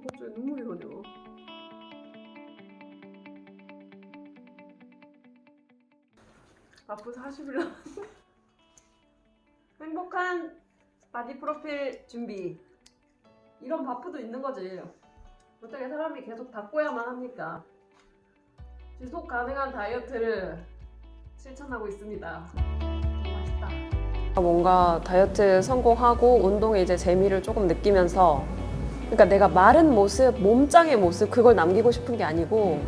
갑자기 눈물이 나냐. 바쁘 40일 남았는데. 행복한 바디 프로필 준비. 이런 바프도 있는 거지. 어떻게 사람이 계속 닦고야만 합니까? 지속 가능한 다이어트를 실천하고 있습니다. 맛있다. 뭔가 다이어트 성공하고 운동에 이제 재미를 조금 느끼면서 그러니까 내가 마른 모습, 몸짱의 모습 그걸 남기고 싶은 게 아니고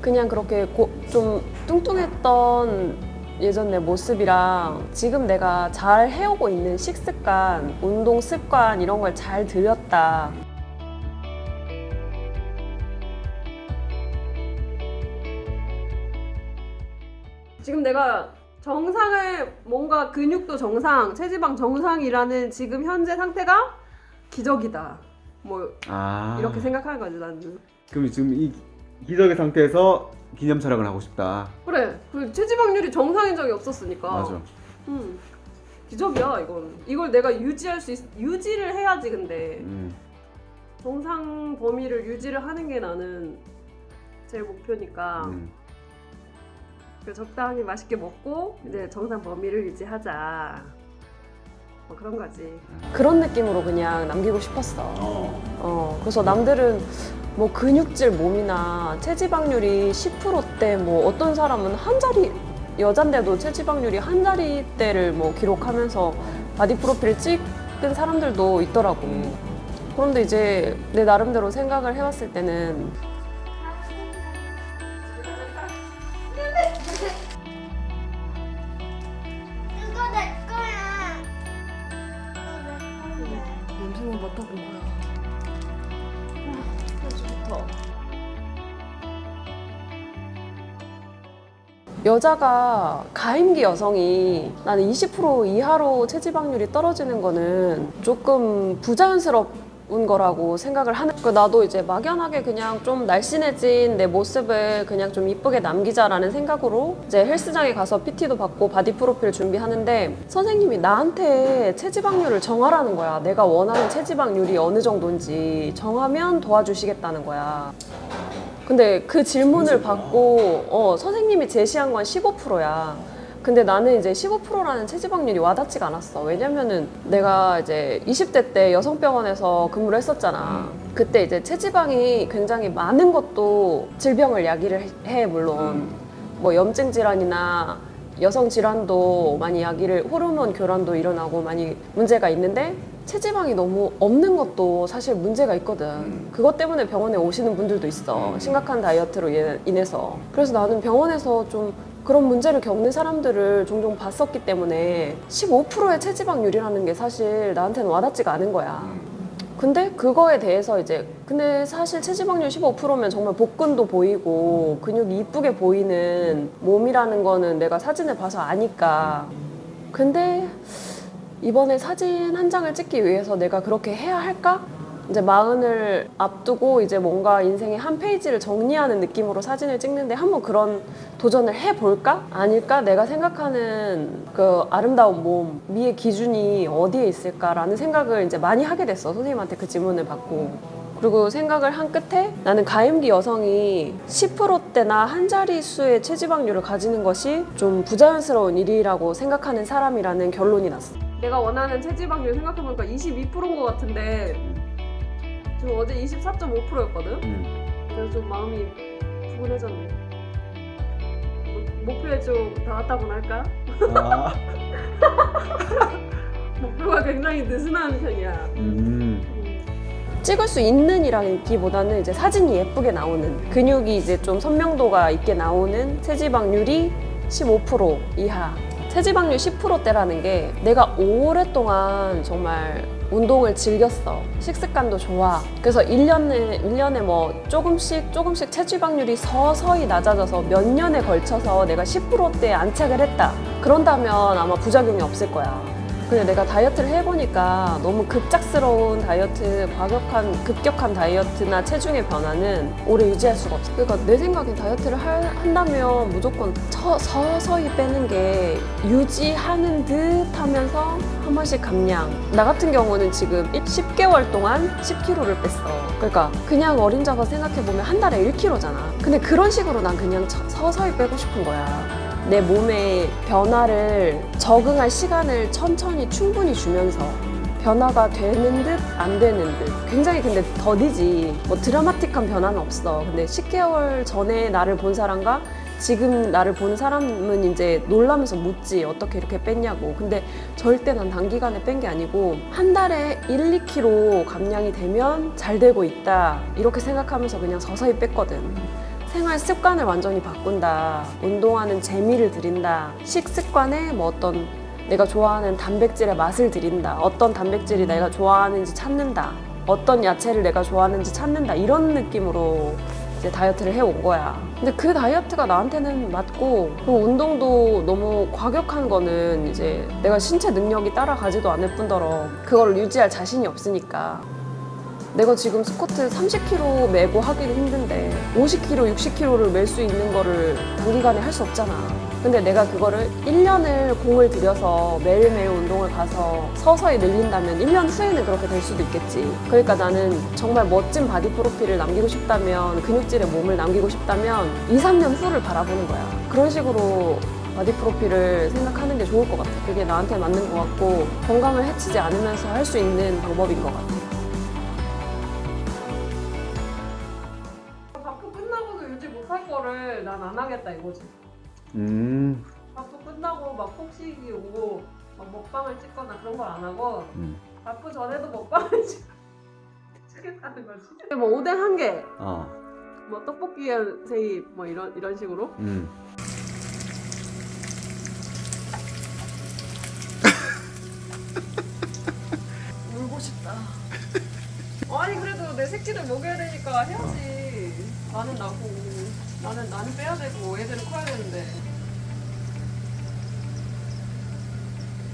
그냥 그렇게 고- 좀 뚱뚱했던 예전 내 모습이랑 지금 내가 잘 해오고 있는 식습관, 운동 습관 이런 걸 잘 들였다. 지금 내가 정상을 뭔가 근육도 정상, 체지방 정상이라는 지금 현재 상태가 기적이다. 뭐 아 이렇게 생각하는 거지 나는. 그럼 지금 이 기적의 상태에서 기념 촬영을 하고 싶다. 그래, 그 체지방률이 정상인 적이 없었으니까. 맞아. 음, 기적이야 이건. 이걸 내가 유지할 수 있, 유지를 해야지 근데 음. 정상 범위를 유지를 하는 게 나는 제일 목표니까. 음. 그 적당히 맛있게 먹고 이제 정상 범위를 유지하자. 뭐 그런 거지. 그런 느낌으로 그냥 남기고 싶었어. 어. 어, 그래서 남들은 뭐 근육질 몸이나 체지방률이 10%대 뭐 어떤 사람은 한 자리 여잔데도 체지방률이 한 자리대를 뭐 기록하면서 바디 프로필을 찍은 사람들도 있더라고. 그런데 이제 내 나름대로 생각을 해봤을 때는 냄새만 맡아본 거야. 좋다. 여자가 가임기 여성이 나는 20% 이하로 체지방률이 떨어지는 거는 조금 부자연스러 운 거라고 생각을 하는 거. 나도 이제 막연하게 그냥 좀 날씬해진 내 모습을 그냥 좀 이쁘게 남기자라는 생각으로 이제 헬스장에 가서 PT도 받고 바디 프로필 준비하는데 선생님이 나한테 체지방률을 정하라는 거야. 내가 원하는 체지방률이 어느 정도인지 정하면 도와주시겠다는 거야. 근데 그 질문을 받고 어, 선생님이 제시한 건 15%야. 근데 나는 이제 15%라는 체지방률이 와닿지가 않았어. 왜냐면은 내가 이제 20대 때 여성병원에서 근무를 했었잖아. 그때 이제 체지방이 굉장히 많은 것도 질병을 야기를 해, 물론. 뭐 염증 질환이나 여성 질환도 많이 야기를, 호르몬 교란도 일어나고 많이 문제가 있는데 체지방이 너무 없는 것도 사실 문제가 있거든. 그것 때문에 병원에 오시는 분들도 있어. 심각한 다이어트로 예- 인해서. 그래서 나는 병원에서 좀 그런 문제를 겪는 사람들을 종종 봤었기 때문에 15%의 체지방률이라는 게 사실 나한테는 와닿지가 않은 거야. 근데 그거에 대해서 이제 근데 사실 체지방률 15%면 정말 복근도 보이고 근육이 이쁘게 보이는 몸이라는 거는 내가 사진을 봐서 아니까. 근데 이번에 사진 한 장을 찍기 위해서 내가 그렇게 해야 할까? 이제 마흔을 앞두고 이제 뭔가 인생의 한 페이지를 정리하는 느낌으로 사진을 찍는데 한번 그런 도전을 해볼까? 아닐까? 내가 생각하는 그 아름다운 몸, 미의 기준이 어디에 있을까라는 생각을 이제 많이 하게 됐어. 선생님한테 그 질문을 받고. 그리고 생각을 한 끝에 나는 가임기 여성이 10%대나 한 자릿수의 체지방률을 가지는 것이 좀 부자연스러운 일이라고 생각하는 사람이라는 결론이 났어. 내가 원하는 체지방률 생각해보니까 22%인 것 같은데 지금 어제 24.5%였거든? 음. 그래서 좀 마음이 푸근해졌네. 목- 목표에 좀 닿았다고나 할까? 아. 목표가 굉장히 느슨한 편이야. 음. 찍을 수 있는이라기보다는 이제 사진이 예쁘게 나오는 근육이 이제 좀 선명도가 있게 나오는 체지방률이 15% 이하. 체지방률 10%대라는 게 내가 오랫동안 정말 운동을 즐겼어. 식습관도 좋아. 그래서 1년에, 1년에 뭐 조금씩 조금씩 체지방률이 서서히 낮아져서 몇 년에 걸쳐서 내가 10%대에 안착을 했다. 그런다면 아마 부작용이 없을 거야. 근데 내가 다이어트를 해보니까 너무 급작스러운 다이어트, 과격한, 급격한 다이어트나 체중의 변화는 오래 유지할 수가 없어. 그러니까 내 생각엔 다이어트를 할- 한다면 무조건 처- 서서히 빼는 게 유지하는 듯 하면서 한 번씩 감량. 나 같은 경우는 지금 10개월 동안 10kg를 뺐어. 그러니까 그냥 어린 자가 생각해보면 한 달에 1kg잖아. 근데 그런 식으로 난 그냥 서- 서서히 빼고 싶은 거야. 내 몸의 변화를 적응할 시간을 천천히 충분히 주면서 변화가 되는 듯 안 되는 듯. 굉장히 근데 더디지. 뭐 드라마틱한 변화는 없어. 근데 10개월 전에 나를 본 사람과 지금 나를 본 사람은 이제 놀라면서 묻지. 어떻게 이렇게 뺐냐고. 근데 절대 난 단기간에 뺀 게 아니고 한 달에 1, 2kg 감량이 되면 잘 되고 있다. 이렇게 생각하면서 그냥 서서히 뺐거든 생활 습관을 완전히 바꾼다 운동하는 재미를 들인다 식습관에 뭐 어떤 내가 좋아하는 단백질의 맛을 들인다. 어떤 단백질이 내가 좋아하는지 찾는다. 어떤 야채를 내가 좋아하는지 찾는다. 이런 느낌으로 이제 다이어트를 해온 거야. 근데 그 다이어트가 나한테는 맞고 그 운동도 너무 과격한 거는 이제 내가 신체 능력이 따라가지도 않을 뿐더러 그걸 유지할 자신이 없으니까 내가 지금 스쿼트 30kg 메고 하기는 힘든데 50kg, 60kg를 멜 수 있는 거를 단기간에 할 수 없잖아. 근데 내가 그거를 1년을 공을 들여서 매일매일 운동을 가서 서서히 늘린다면 1년 후에는 그렇게 될 수도 있겠지. 그러니까 나는 정말 멋진 바디 프로필을 남기고 싶다면 근육질의 몸을 남기고 싶다면 2, 3년 후를 바라보는 거야. 그런 식으로 바디 프로필을 생각하는 게 좋을 것 같아. 그게 나한테 맞는 것 같고 건강을 해치지 않으면서 할 수 있는 방법인 것 같아. 거를 난 안 하겠다 이거지. 음. 바프 끝나고 막 폭식이 오고 막 먹방을 찍거나 그런 걸 안 하고 음. 바프 전에도 먹방을 찍- 찍겠다는 거지. 뭐 오뎅 한 개, 어. 뭐 떡볶이에 세입 뭐 이런 이런 식으로. 음. 울고 싶다. 아니 그래도 내 새끼들 먹여야 되니까 해야지. 나는 나고 나는 나는 빼야 되고 애들은 커야 되는데.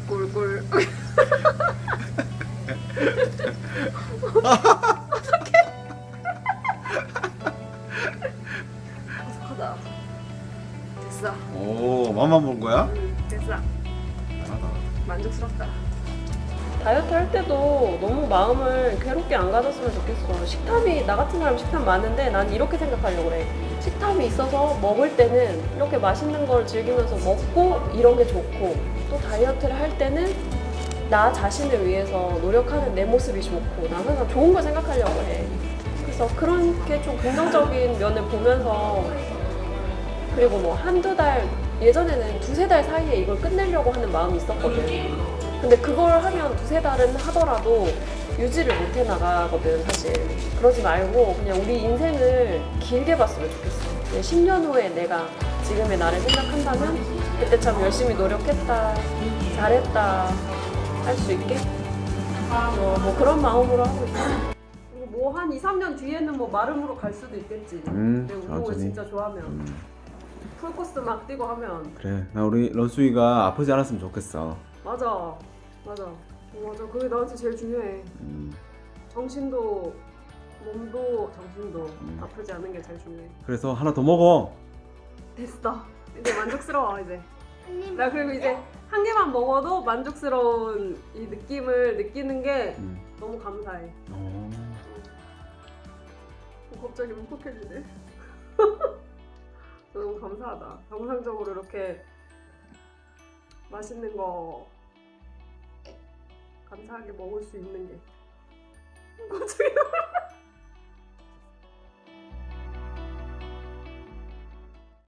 꿀꿀. 어떡해. 어색하다. 됐어. 오, 맘만 본 거야? 됐어. 잘하다. 만족스럽다. 다이어트 할 때도 너무 마음을 괴롭게 안 가졌으면 좋겠어. 식탐이 나 같은 사람 식탐 많은데 난 이렇게 생각하려고 그래. 식탐이 있어서 먹을 때는 이렇게 맛있는 걸 즐기면서 먹고 이런 게 좋고 또 다이어트를 할 때는 나 자신을 위해서 노력하는 내 모습이 좋고 난 항상 좋은 걸 생각하려고 해. 그래서 그렇게 좀 긍정적인 면을 보면서 그리고 뭐 한두 달 예전에는 두세 달 사이에 이걸 끝내려고 하는 마음이 있었거든. 근데 그걸 하면 두세 달은 하더라도 유지를 못 해 나가거든, 사실. 그러지 말고 그냥 우리 인생을 길게 봤으면 좋겠어. 10년 후에 내가 지금의 나를 생각한다면 그때 참 열심히 노력했다, 잘했다 할 수 있게 뭐, 뭐 그런 마음으로 하고 있어. 그리고 뭐한 2, 3년 뒤에는 뭐 마름으로 갈 수도 있겠지. 음, 내 운동을 천천히. 진짜 좋아하면. 음. 풀코스 막 뛰고 하면 그래. 나 우리 런수이가 아프지 않았으면 좋겠어. 맞아 맞아 어, 맞아 그게 나한테 제일 중요해 음. 정신도 몸도 정신도 음. 아프지 않은 게 제일 중요해 그래서 하나 더 먹어. 됐어 이제 만족스러워 이제 나 그리고 이제 한 개만 먹어도 만족스러운 이 느낌을 느끼는 게 음. 너무 감사해 어. 어, 갑자기 울컥해지네 너무 감사하다 정상적으로 이렇게 맛있는 거 감사하게 먹을 수 있는 게. 고추기도